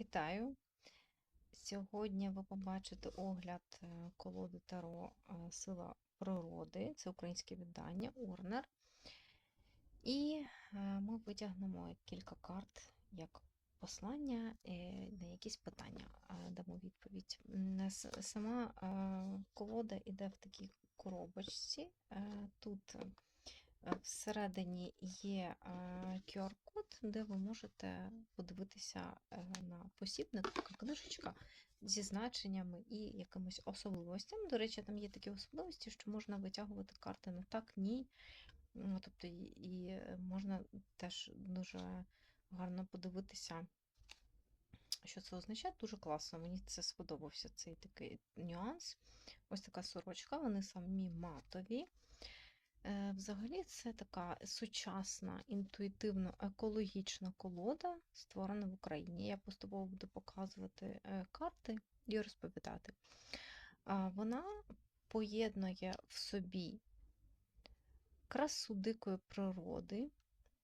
Вітаю! Сьогодні ви побачите огляд е, колоди Таро е, Сила природи. Це українське видання Орнер. І е, ми витягнемо кілька карт як послання на якісь питання. Дамо відповідь. Сама колода йде в такій коробочці. Тут Всередині є QR-код, де ви можете подивитися е, на посібник, така книжечка зі значеннями і якимись особливостями. До речі, там є такі особливості, що можна витягувати карти на так, ні. Ну, тобто, І можна теж дуже гарно подивитися, що це означає. Дуже класно. Мені це сподобався цей такий нюанс. Ось така сорочка, вони самі матові. Е, взагалі, це така сучасна, інтуїтивно екологічна колода, створена в Україні. Я поступово буду показувати е, карти і розповідати. Вона поєднує в собі красу дикої природи,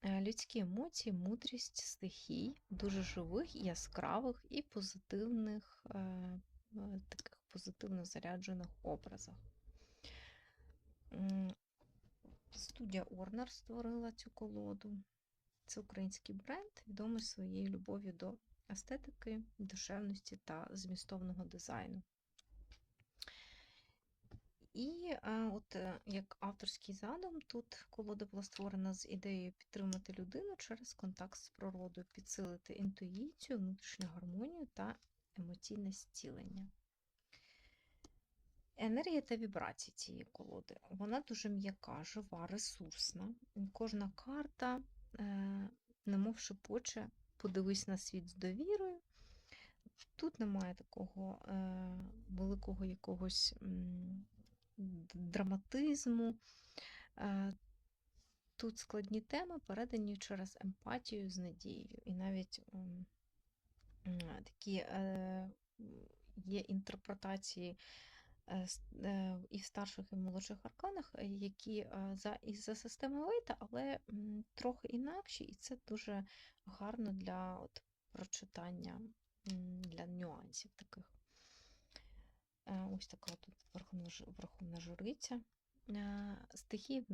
е, людські емоції, мудрість стихій, дуже живих, яскравих і позитивних, таких позитивно заряджених образах. Студія Орнер створила цю колоду. Це український бренд, відомий своєю любов'ю до естетики, душевності та змістовного дизайну. І от е, як авторський задум, тут колода була створена з ідеєю підтримати людину через контакт з природою, підсилити інтуїцію, внутрішню гармонію та емоційне зцілення. Енергія та вібрації цієї колоди. Вона дуже м'яка, жива, ресурсна. Кожна карта, е, немов шепоче, подивись на світ з довірою. Тут немає такого е, великого якогось драматизму. Е, тут складні теми передані через емпатію з надією. І навіть такі є інтерпретації і в старших і в молодших арканах, е, які за і за системою Вейта, але трохи інакші, і це дуже гарно для от, прочитання, для нюансів таких. Ось така тут верховна журиця. Стихії в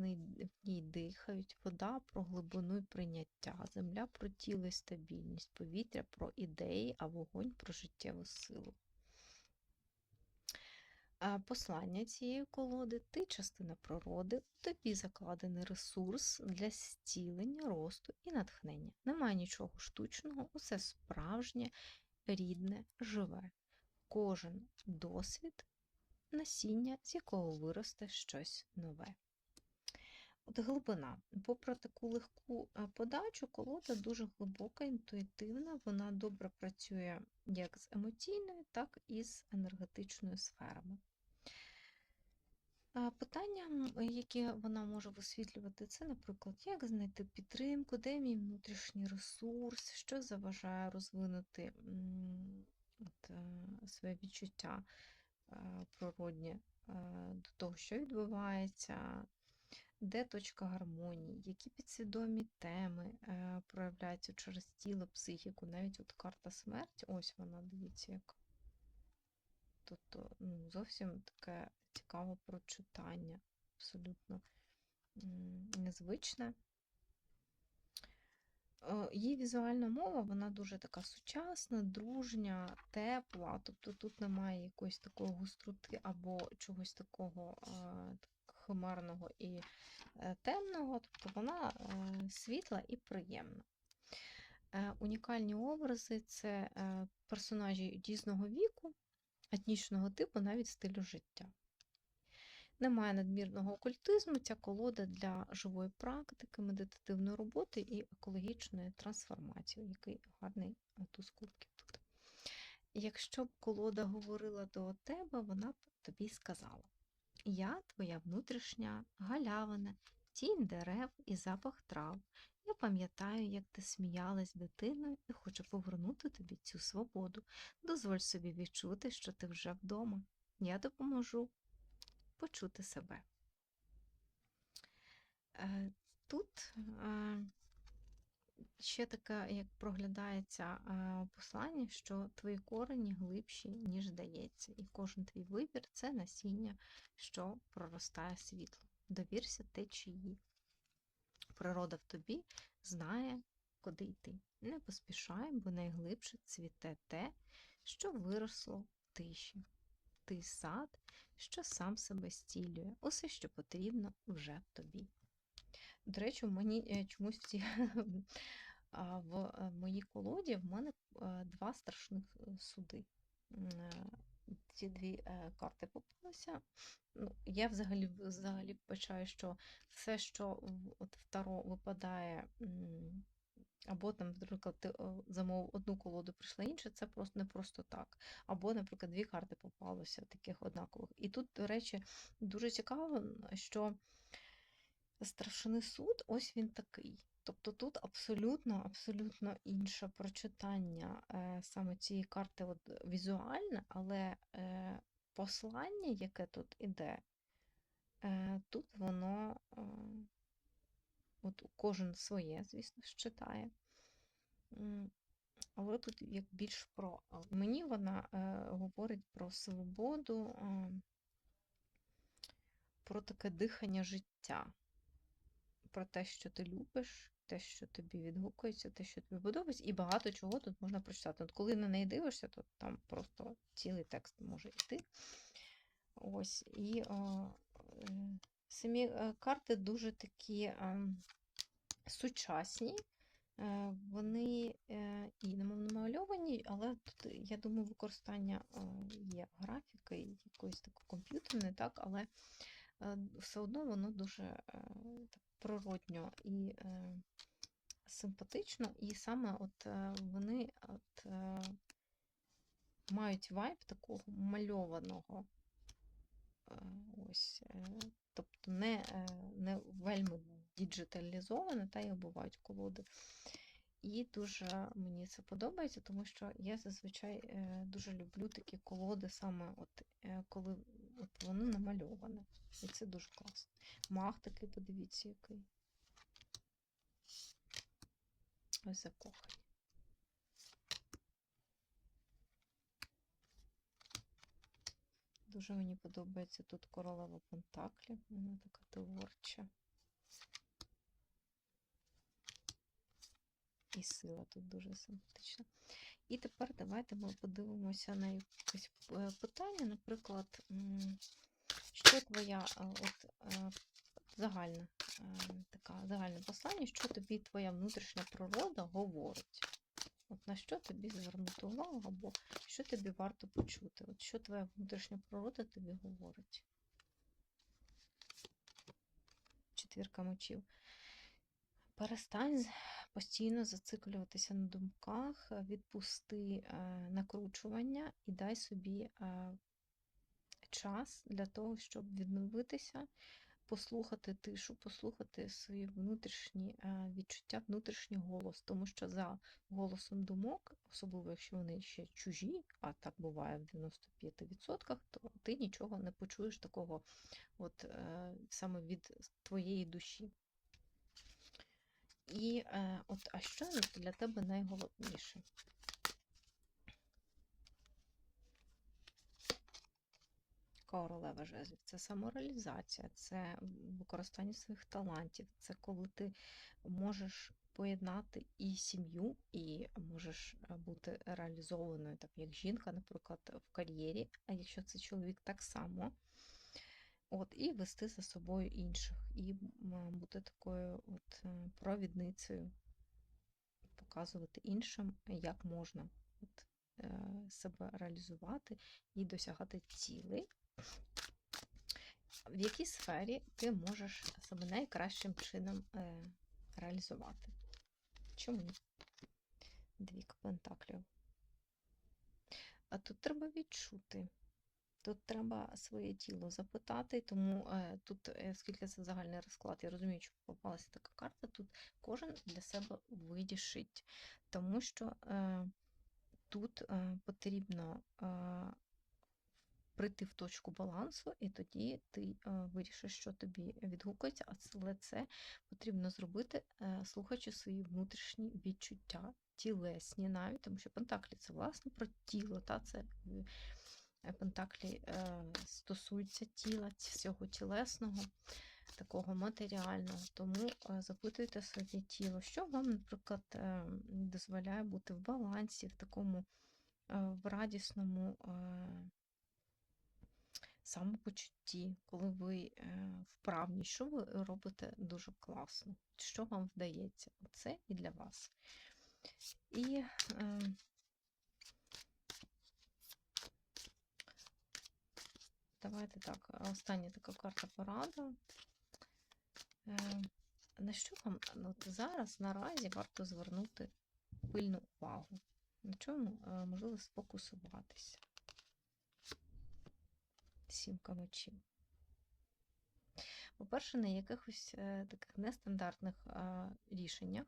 ній дихають, вода про глибину і прийняття, земля про тіло і стабільність, повітря про ідеї, а вогонь про життєву силу. Послання цієї колоди ти частина природи, у тобі закладений ресурс для зцілення, росту і натхнення. Немає нічого штучного, усе справжнє, рідне, живе. Кожен досвід, насіння, з якого виросте щось нове. От глибина. Попри таку легку подачу, колода дуже глибока, інтуїтивна, вона добре працює як з емоційною, так і з енергетичною сферами. Питання, які вона може висвітлювати, це, наприклад, як знайти підтримку, де мій внутрішній ресурс, що заважає розвинути от, е, своє відчуття е, природнє е, до того, що відбувається, де точка гармонії, які підсвідомі теми проявляються через тіло, психіку, навіть от карта смерті, ось вона, дивіться, як. Тобто ну, зовсім таке цікаве прочитання, абсолютно незвичне. Е, її візуальна мова, вона дуже така сучасна, дружня, тепла, тобто тут немає якоїсь такої густроти або чогось такого химерного і е, темного, тобто вона е, світла і приємна. Унікальні образи це персонажі різного віку, етнічного типу, навіть стилю життя. Немає надмірного окультизму, ця колода для живої практики, медитативної роботи і екологічної трансформації, який гарний туз кубків тут. Якщо б колода говорила до тебе, вона б тобі сказала: Я твоя внутрішня галявина, тінь дерев і запах трав. Я пам'ятаю, як ти сміялась дитиною і хочу повернути тобі цю свободу. Дозволь собі відчути, що ти вже вдома. Я допоможу почути себе. Е, тут е, ще таке, як проглядається е, послання, що твої корені глибші, ніж здається, і кожен твій вибір це насіння, що проростає світло. Довірся течії. Природа в тобі знає, куди йти. Не поспішай, бо найглибше цвіте те, що виросло в тиші. Ти сад, що сам себе стілює. Усе, що потрібно, вже тобі. До речі, мені е, чомусь в ці в е, моїй колоді в мене е, два страшних суди. Ці дві карти попалися. Ну, я взагалі взагалі вбачаю, що все, що в- в Таро випадає, або там, наприклад, ти е, замовив одну колоду, прийшла інша, це просто не просто так. Або, наприклад, дві карти попалося таких однакових. І тут, до речі, дуже цікаво, що Страшний суд, ось він такий. Тобто тут абсолютно, абсолютно інше прочитання е, саме цієї карти от, візуальне, але е, послання, яке тут іде, тут воно от кожен своє, звісно, читає. Але тут як більш про. Мені вона е, говорить про свободу, е, про таке дихання життя. про те, що ти любиш, те, що тобі відгукується, те, що тобі подобається, і багато чого тут можна прочитати. От коли на неї дивишся, то там просто цілий текст може йти. Ось, і о, е, самі е, карти дуже такі е, сучасні. Е, Вони е, і намальовані, але тут, я думаю, використання є графіки, якоїсь такої комп'ютерної, так, але все одно воно дуже так природньо і симпатично, і саме от вони от, мають вайб такого мальованого. Е, ось, е, тобто не, е, не вельми діджиталізоване, та як бувають колоди. І дуже мені це подобається, тому що я зазвичай дуже люблю такі колоди, саме от, коли от воно намальоване. І це дуже класно. Мах такий, подивіться, який. Ось закоханий. Дуже мені подобається тут королева Пентаклі, вона така творча. І сила тут дуже симпатична. І тепер давайте ми подивимося на якесь е, питання, наприклад, що твоя е, от, е, загальна така загальне послання, що тобі твоя внутрішня природа говорить? От на що тобі звернути увагу, або що тобі варто почути? От що твоя внутрішня природа тобі говорить? Четвірка мечів. Перестань постійно зациклюватися на думках, відпусти е, накручування і дай собі е, час для того, щоб відновитися, послухати тишу, послухати свої внутрішні е, відчуття, внутрішній голос, тому що за голосом думок, особливо якщо вони ще чужі, а так буває в 95%, то ти нічого не почуєш такого от, е, саме від твоєї душі. І е, от, а що для тебе найголовніше? Королева жезлів це самореалізація, це використання своїх талантів, це коли ти можеш поєднати і сім'ю, і можеш е, бути реалізованою, так як жінка, наприклад, в кар'єрі, а якщо це чоловік, так само. От, І вести за собою інших, і бути такою от е, провідницею, показувати іншим, як можна от, е, себе реалізувати і досягати цілей, в якій сфері ти можеш себе найкращим чином е, реалізувати. Чому? Двійка пентаклів. А тут треба відчути. Тут треба своє тіло запитати, тому е, тут, е, оскільки це загальний розклад, я розумію, що попалася така карта, тут кожен для себе вирішить, тому що е, тут е, потрібно е, прийти в точку балансу, і тоді ти е, вирішиш, що тобі відгукується, а це- потрібно зробити, е, слухаючи свої внутрішні відчуття, тілесні навіть, тому що пентаклі це власне про тіло, та це е, пентаклі стосуються тіла, всього тілесного, такого матеріального. Тому запитуйте своє тіло, що вам, наприклад, дозволяє бути в балансі, в такому в радісному самопочутті, коли ви е, вправні, що ви робите дуже класно, що вам вдається. Це і для вас. І е, давайте так, остання така карта порада. Е, На що вам ну, от зараз наразі варто звернути пильну увагу? На чому е, можливо сфокусуватися? Сімка мечів. По-перше, на якихось е, таких нестандартних е, рішеннях.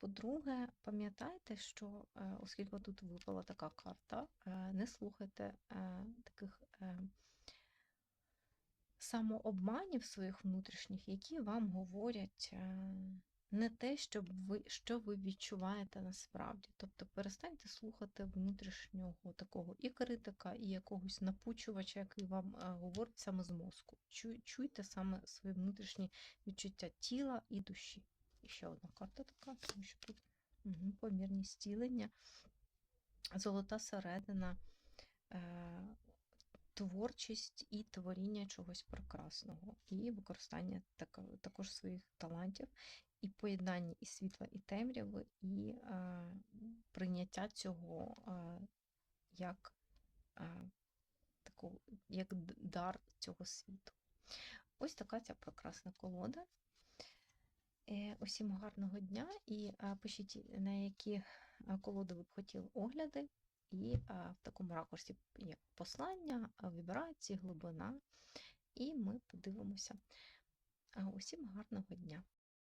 По-друге, пам'ятайте, що е, оскільки тут випала така карта, не слухайте таких самообманів своїх внутрішніх, які вам говорять не те, щоб ви, що ви відчуваєте насправді. Тобто перестаньте слухати внутрішнього такого і критика, і якогось напучувача, який вам е, говорить саме з мозку. Чуй- Чуйте саме свої внутрішні відчуття тіла і душі. І ще одна карта така, тому що тут угу, помірні стілення, золота середина, е, творчість і творіння чогось прекрасного, і використання тако- також своїх талантів, і поєднання і світла, і темряви, і е, прийняття цього е, як, е, таку, як дар цього світу. Ось така ця прекрасна колода. Е, Усім гарного дня і е, пишіть, на які колоди ви б хотіли огляди, і е, в такому ракурсі, як послання, вібрації, глибина. І ми подивимося. Усім гарного дня!